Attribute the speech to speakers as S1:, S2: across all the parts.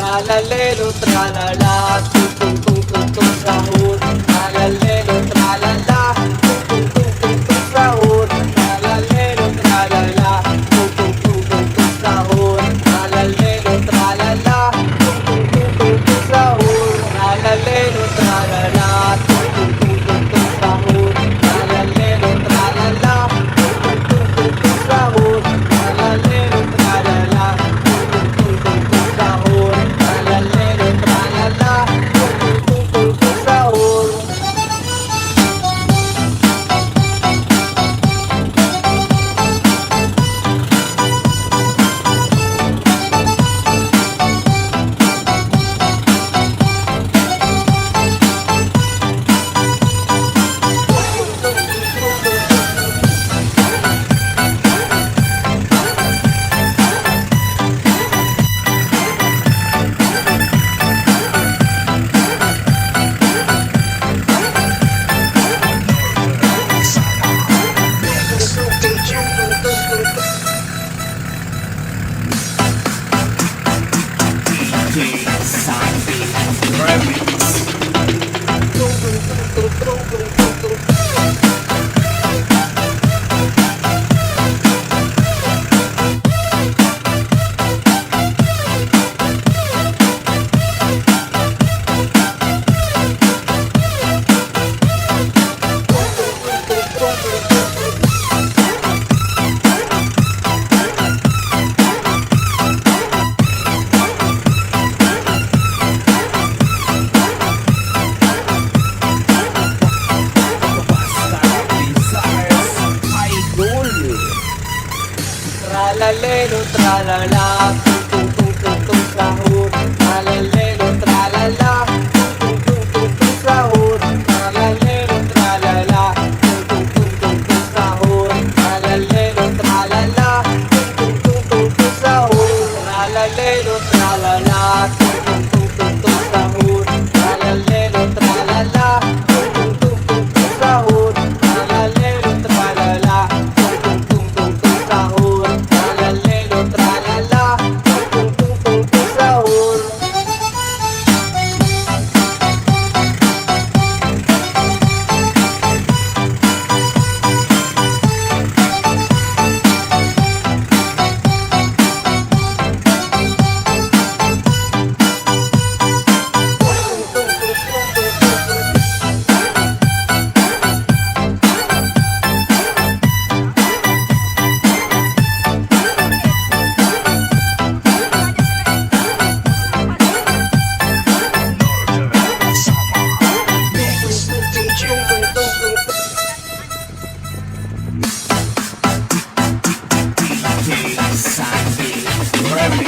S1: ట్రాలలేలు ట్రాలలా తుం తుం తుం తుం తుం తుం ట్రాలలేలు ట్రాలలా la la la.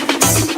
S1: Thank you.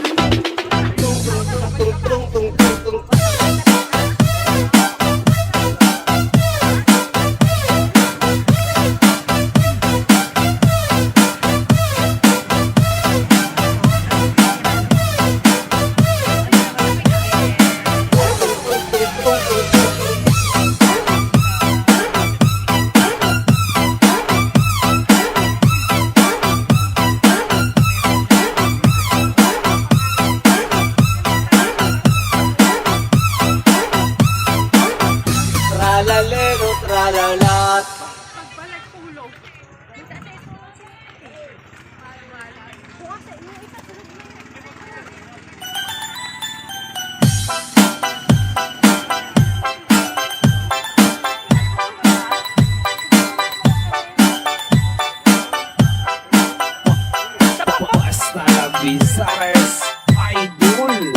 S2: Bizarres Idol.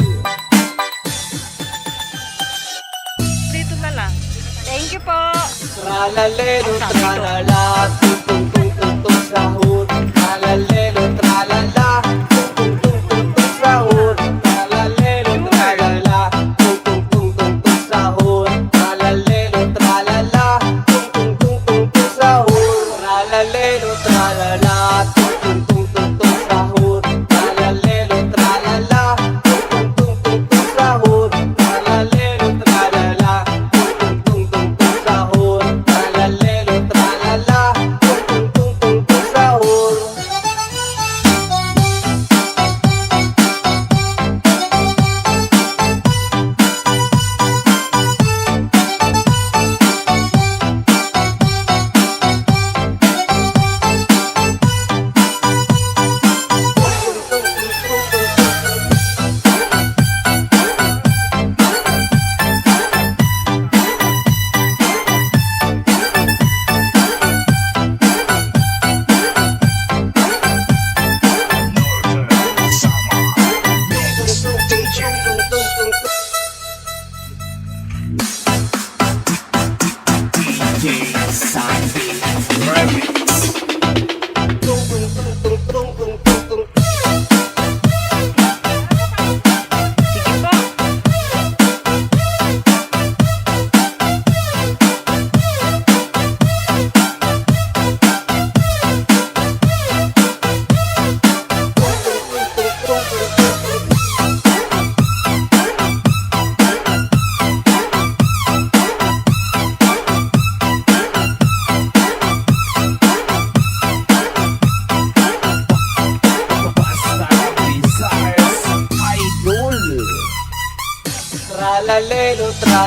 S3: Dito na lang. Thank you po.
S1: Tranalero,
S3: tranalero.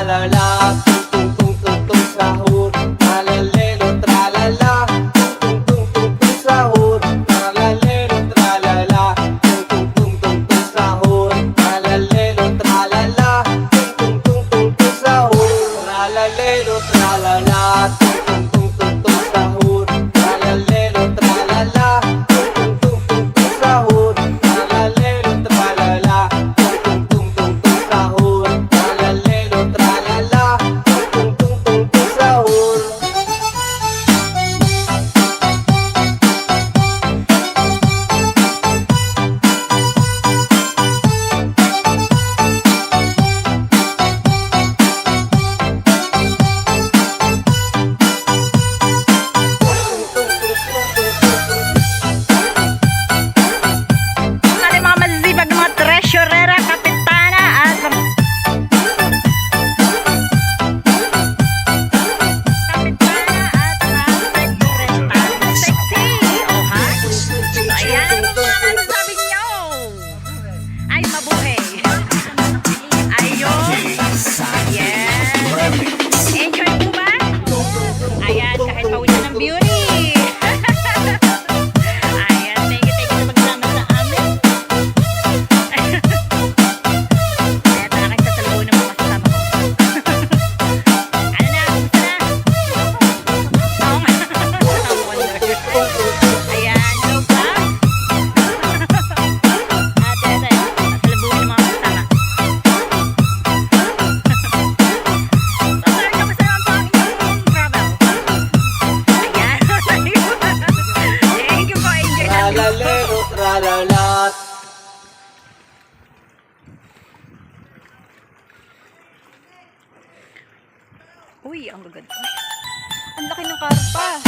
S1: la la la.
S3: करता है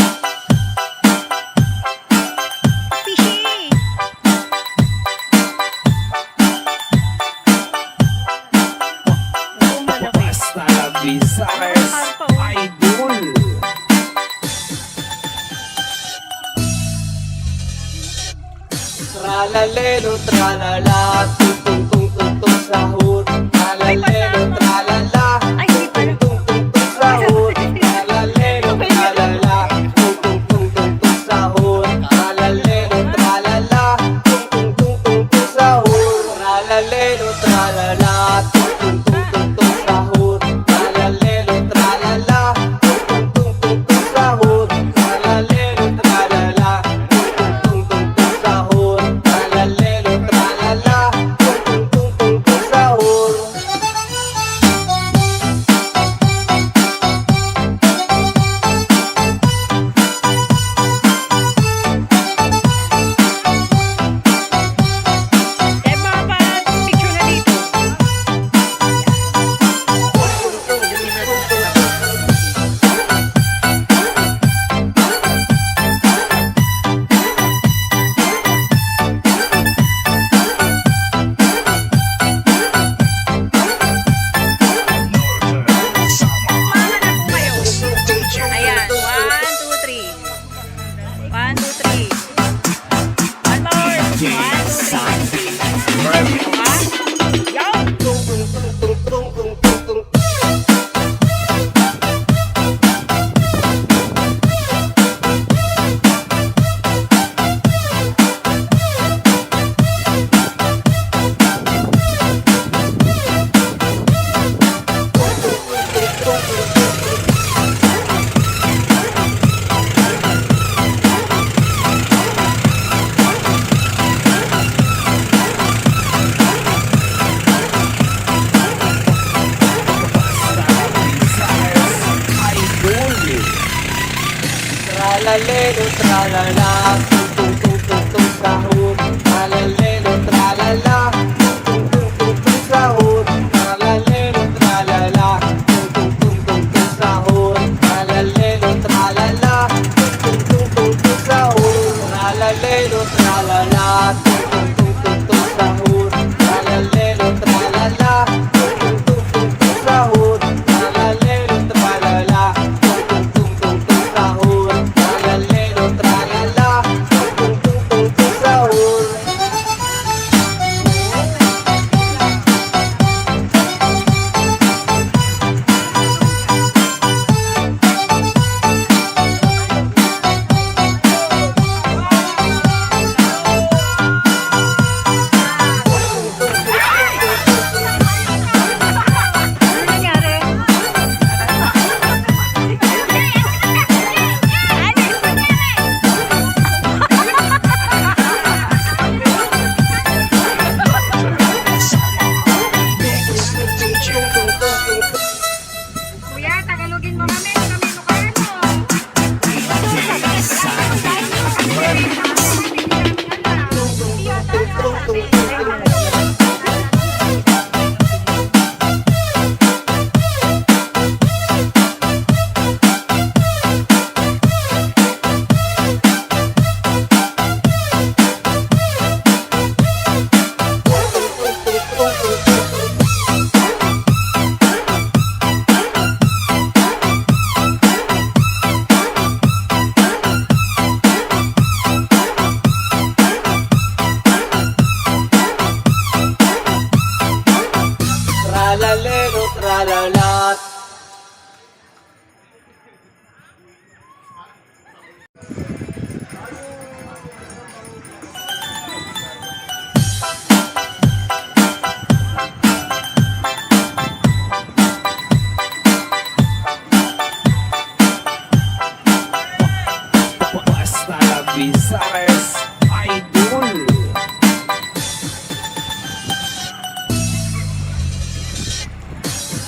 S1: Tralalala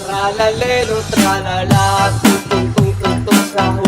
S1: Tralalero, tralala Tung tung tung tung tung